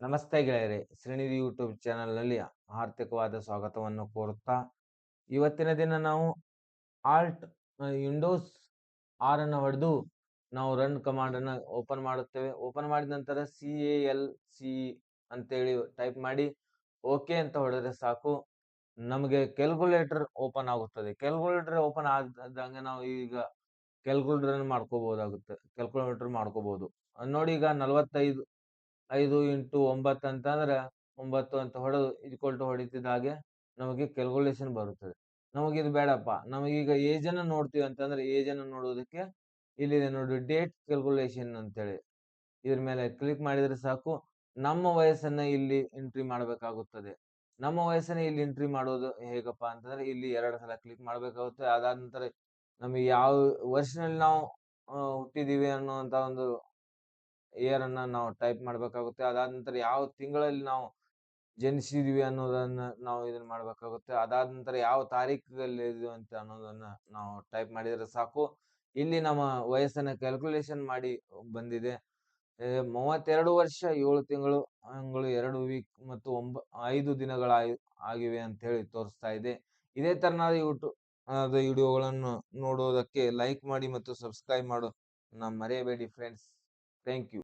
ನಮಸ್ತೆ ಗೆಳೆಯರೆ, ಶ್ರೀನಿಧಿ ಯೂಟ್ಯೂಬ್ ಚಾನೆಲ್ನಲ್ಲಿ ಆರ್ಥಿಕವಾದ ಸ್ವಾಗತವನ್ನು ಕೋರುತ್ತಾ, ಇವತ್ತಿನ ದಿನ ನಾವು ಆಲ್ಟ್ ವಿಂಡೋಸ್ ಆರ್ ಅನ್ನು ಹೊಡೆದು ನಾವು ರನ್ ಕಮಾಂಡ್ ಅನ್ನು ಓಪನ್ ಮಾಡುತ್ತೇವೆ. ಓಪನ್ ಮಾಡಿದ ನಂತರ ಸಿ ಎ ಎಲ್, ಸಿ ಅಂತೇಳಿ ಟೈಪ್ ಮಾಡಿ ಓಕೆ ಅಂತ ಹೊಡೆದ್ರೆ ಸಾಕು. ನಮಗೆ ಕ್ಯಾಲ್ಕುಲೇಟರ್ ಓಪನ್ ಆಗುತ್ತದೆ. ಕ್ಯಾಲ್ಕುಲೇಟರ್ ಓಪನ್ ಆದಂಗೆ ನಾವು ಈಗ ಕ್ಯಾಲ್ಕುಲೇಟರ್ ಮಾಡ್ಕೋಬಹುದಾಗುತ್ತೆ, ಕ್ಯಾಲ್ಕುಲೇಟರ್ ಮಾಡ್ಕೋಬಹುದು. ನೋಡಿ ಈಗ ನಲವತ್ತೈದು ಐದು ಇಂಟು ಒಂಬತ್ತು ಅಂತಂದ್ರೆ ಒಂಬತ್ತು ಅಂತ ಹೊಡೆದು ಈಕ್ವಲ್ ಟು ಹೊಡಿತಿದ್ದಾಗೆ ನಮಗೆ ಕ್ಯಾಲ್ಕುಲೇಷನ್ ಬರುತ್ತದೆ. ನಮಗೆ ಇದು ಬೇಡಪ್ಪ. ನಮಗೀಗ ಏಜ್ ಅನ್ನು ನೋಡ್ತೀವಿ ಅಂತಂದ್ರೆ ಏಜ್ ಅನ್ನು ನೋಡೋದಕ್ಕೆ ಇಲ್ಲಿದೆ ನೋಡಿ ಡೇಟ್ ಕ್ಯಾಲ್ಕುಲೇಷನ್ ಅಂತೇಳಿ. ಇದ್ರ ಮೇಲೆ ಕ್ಲಿಕ್ ಮಾಡಿದ್ರೆ ಸಾಕು. ನಮ್ಮ ವಯಸ್ಸನ್ನ ಇಲ್ಲಿ ಎಂಟ್ರಿ ಮಾಡಬೇಕಾಗುತ್ತದೆ. ನಮ್ಮ ವಯಸ್ಸನ್ನ ಇಲ್ಲಿ ಎಂಟ್ರಿ ಮಾಡೋದು ಹೇಗಪ್ಪ ಅಂತಂದ್ರೆ ಇಲ್ಲಿ ಎರಡು ಸಲ ಕ್ಲಿಕ್ ಮಾಡಬೇಕಾಗುತ್ತೆ. ಅದಾದ ನಂತರ ನಮಗೆ ಯಾವ ವರ್ಷನಲ್ಲಿ ನಾವು ಹುಟ್ಟಿದೀವಿ ಅನ್ನುವಂತ ಒಂದು ಇಯರ್ ಅನ್ನ ನಾವು ಟೈಪ್ ಮಾಡಬೇಕಾಗುತ್ತೆ. ಅದಾದ ನಂತರ ಯಾವ ತಿಂಗಳಲ್ಲಿ ನಾವು ಜನಿಸಿದೀವಿ ಅನ್ನೋದನ್ನ ನಾವು ಇದನ್ನ ಮಾಡಬೇಕಾಗುತ್ತೆ. ಅದಾದ ನಂತರ ಯಾವ ತಾರೀಕಲ್ಲಿ ಅಂತ ಅನ್ನೋದನ್ನ ನಾವು ಟೈಪ್ ಮಾಡಿದ್ರೆ ಸಾಕು. ಇಲ್ಲಿ ನಮ್ಮ ವಯಸ್ಸನ್ನ ಕ್ಯಾಲ್ಕುಲೇಷನ್ ಮಾಡಿ ಬಂದಿದೆ. ಮೂವತ್ತೆರಡು ವರ್ಷ ಏಳು ತಿಂಗಳು ಎರಡು ವೀಕ್ ಮತ್ತು ಒಂಬ, ಐದು ದಿನಗಳ, ಆಗಿವೆ ಅಂತ ಹೇಳಿ ತೋರಿಸ್ತಾ ಇದೆ. ಇದೇ ತರನಾದ ಯೂಟ್ಯೂಬ್ ವಿಡಿಯೋಗಳನ್ನು ನೋಡುವುದಕ್ಕೆ ಲೈಕ್ ಮಾಡಿ ಮತ್ತು ಸಬ್ಸ್ಕ್ರೈಬ್ ಮಾಡು ನಮ್ಮ ಮರೆಯಬೇಡಿ ಫ್ರೆಂಡ್ಸ್ ಥ್ಯಾಂಕ್ ಯು